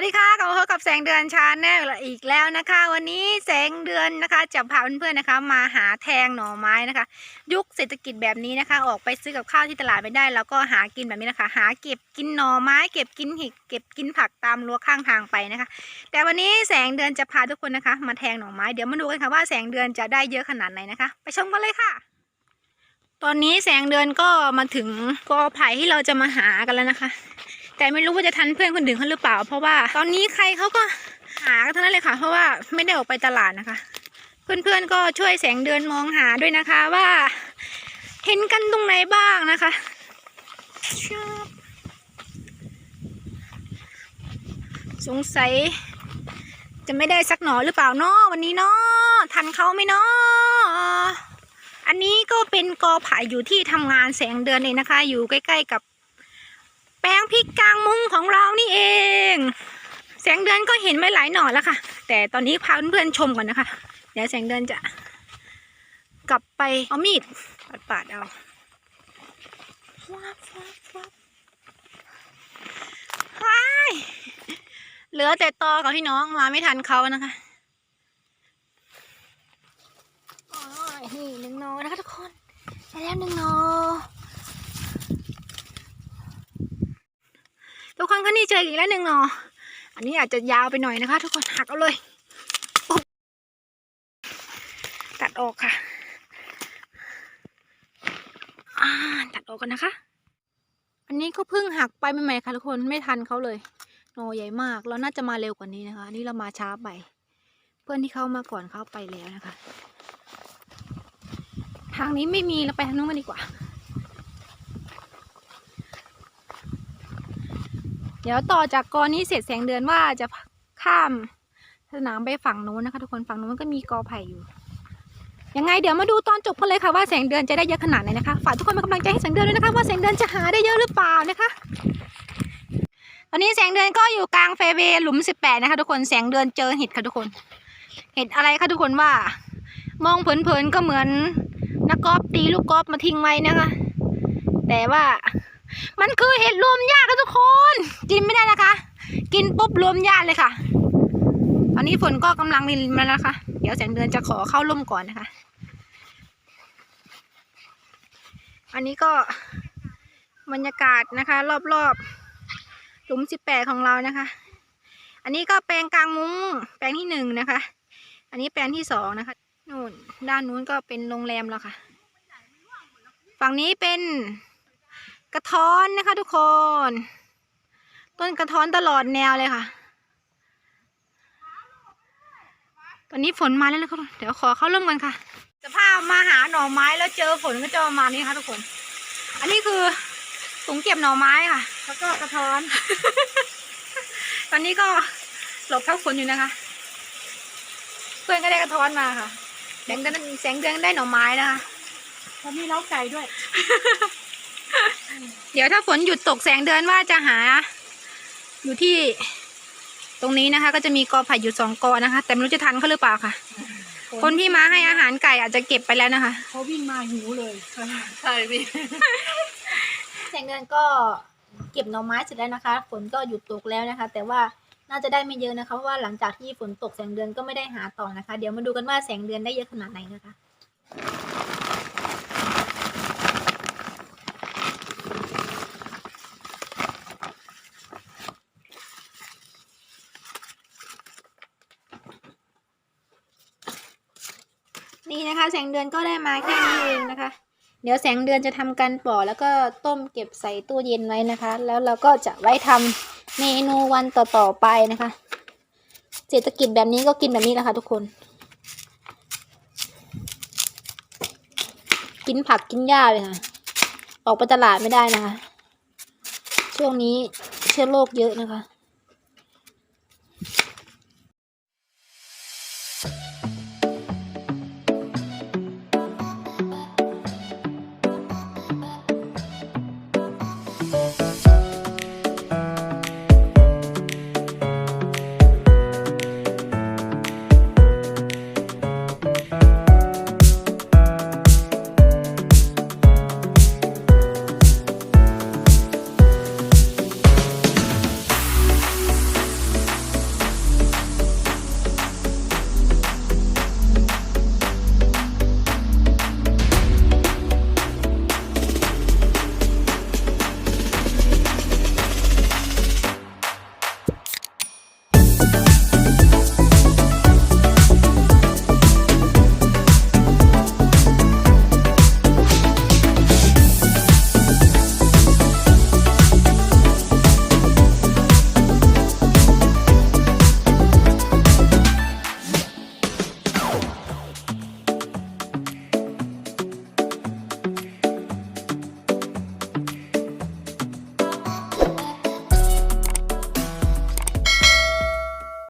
วัสดีค่ะกลับมาพบกับแสงเดือนชาแนลอีกแล้วนะคะ วันนี้แสงเดือนนะคะจะพาเพื่อนๆนะคะ มาหาแทงหน่อไม้นะคะ ยุคเศรษฐกิจแบบนี้นะคะ ออกไปซื้อกับข้าวที่ตลาดไม่ได้ แล้วก็หากินแบบนี้นะคะ หาเก็บกินหน่อไม้ เก็บกินเห็ดเก็บกินผักตามรั้วข้างทางไปนะคะ แต่วันนี้แสงเดือนจะพาทุกคนนะคะ มาแทงหน่อไม้เดี๋ยวมาดูกันค่ะว่าแสงเดือนจะได้เยอะขนาดไหนนะคะ ไปชมกันเลยค่ะ ตอนนี้แสงเดือนก็มาถึงกอไผ่ที่เราจะมาหากันแล้วนะคะ แต่ไม่รู้ว่าจะทันเพื่อนคนอื่นเขาหรือเปล่า เพราะว่า ตอนนี้ใครเขาก็หากันทั้งนั้นเลยค่ะ เพราะว่าไม่ได้ออกไปตลาดนะคะ เพื่อนๆก็ช่วยแสงเดือนมองหาด้วยนะคะว่า เห็นกันตรงไหนบ้างนะคะสงสัย จะไม่ได้สักหนอหรือเปล่าเนาะวันนี้เนาะทันเขาไหมเนาะอันนี้ก็เป็นกอไผ่อยู่ที่ทำงานแสงเดือนเองนะคะ อยู่ใกล้ ๆ กับ แปลงพริกกลางมุ้งของเรานี่เอง แสงเดือนก็เห็นไม่หลายหน่อแล้วค่ะ แต่ตอนนี้พาเพื่อนๆชมก่อนนะคะ เดี๋ยวแสงเดือนจะ กลับไปเอามีดปาดๆเอาว้ายเหลือแต่ตอกับพี่น้องมาไม่ทันเขานะคะอ้ยนี่หนึ่งนอนะคะทุกคนได้แล้วหนึ่งหน ทุกคนคะนี่เจออีกแล้วหนึ่งหนออันนี้อาจจะยาวไปหน่อยนะคะ ทุกคนหักเอาเลยตัดออกค่ะตัดออกกันนะคะ อันนี้ก็เพิ่งหักไปใหม่ๆค่ะทุกคนไม่ทันเขาเลยหนอใหญ่มากเราน่าจะมาเร็วกว่านี้นะคะนนี้เรามาช้าไป เพื่อนที่เข้ามาก่อนเข้าไปแล้วนะคะ ทางนี้ไม่มีเราไปทางนู้นกันดีกว่า ดี๋ยวต่อจากกอนี้เสร็จแสงเดือนว่าจะข้ามสนามไปฝั่งนู้นนะคะทุกคนฝั่งนู้นก็มีกอไผ่อยู่ยังไงเดี๋ยวมาดูตอนจบกันเลยค่ะว่าแสงเดือนจะได้เยอะขนาดไหนนะคะฝากทุกคนเป็นกำลังใจให้แสงเดือนด้วยนะคะว่าแสงเดือนจะหาได้เยอะหรือเปล่านะคะ ตอนนี้แสงเดือนก็อยู่กลางเฟเวหลุมสิบแปดนะคะทุกคนแสงเดือนเจอเห็ดค่ะทุกคน เห็ดอะไรคะทุกคนว่า มองเผินๆก็เหมือนนักกอล์ฟตีลูกกอล์ฟมาทิ้งไว้นะคะ แต่ว่ามันคือเห็ดรวมญาติค่ะทุกคน กินไม่ได้นะคะ กินปุ๊บรวมญาติเลยค่ะ ตอนนี้ฝนก็กำลังรินมาแล้วนะคะ เดี๋ยวแสงเดือนจะขอเข้าร่มก่อนนะคะ อันนี้ก็บรรยากาศนะคะ รอบๆหลุมสิบแปดของเรานะคะ อันนี้ก็แปลงกลางมุ้งแปลงที่หนึ่งนะคะ อันนี้แปลงที่สองนะคะนู่นด้านนู้นก็เป็นโรงแรมแล้วค่ะ ฝั่งนี้เป็นกระท้อนนะคะทุกคน ต้นกระท้อนตลอดแนวเลยค่ะ ตอนนี้ฝนมาแล้วนะคะเดี๋ยวขอเข้าร่มกันค่ะ สภาพมาหาหน่อไม้แล้วเจอฝนก็จะประมาณนี้ค่ะทุกคน อันนี้คือถุงเก็บหน่อไม้ค่ะ แล้วก็กระท้อน ตอนนี้ก็หลบพักฝนอยู่นะคะ เพื่อนก็ได้กระท้อนมาค่ะแสงเดือนแสงเดือนได้หน่อไม้นะคะตอนนี้เล้าไก่ด้วย เดี๋ยวถ้าฝนหยุดตกแสงเดือนว่าจะหา อยู่ที่ตรงนี้นะคะ ก็จะมีกอไผ่อยู่สองกอนะคะ แต่ไม่รู้จะทันเขาหรือเปล่าค่ะ คนที่มาให้อาหารไก่อาจจะเก็บไปแล้วนะคะ เขาวิ่งมาหิวเลยใช่พี่แสงเดือนก็เก็บหน่อไม้เสร็จแล้วนะคะ ฝนก็หยุดตกแล้วนะคะ แต่ว่าน่าจะได้ไม่เยอะนะคะเพราะว่าหลังจากที่ฝนตกแสงเดือนก็ไม่ได้หาต่อนะคะ เดี๋ยวมาดูกันว่าแสงเดือนได้เยอะขนาดไหนนะคะ นี่นะคะ แสงเดือนก็ได้มาแค่นี้เองนะคะ เดี๋ยวแสงเดือนจะทำการปอกแล้วก็ต้มเก็บใส่ตู้เย็นไว้นะคะ แล้วเราก็จะไว้ทำเมนูวันต่อๆไปนะคะ เศรษฐกิจแบบนี้ก็กินแบบนี้แหละค่ะทุกคน กินผักกินหญ้าเลยค่ะ ออกไปตลาดไม่ได้นะคะ ช่วงนี้เชื้อโรคเยอะนะคะ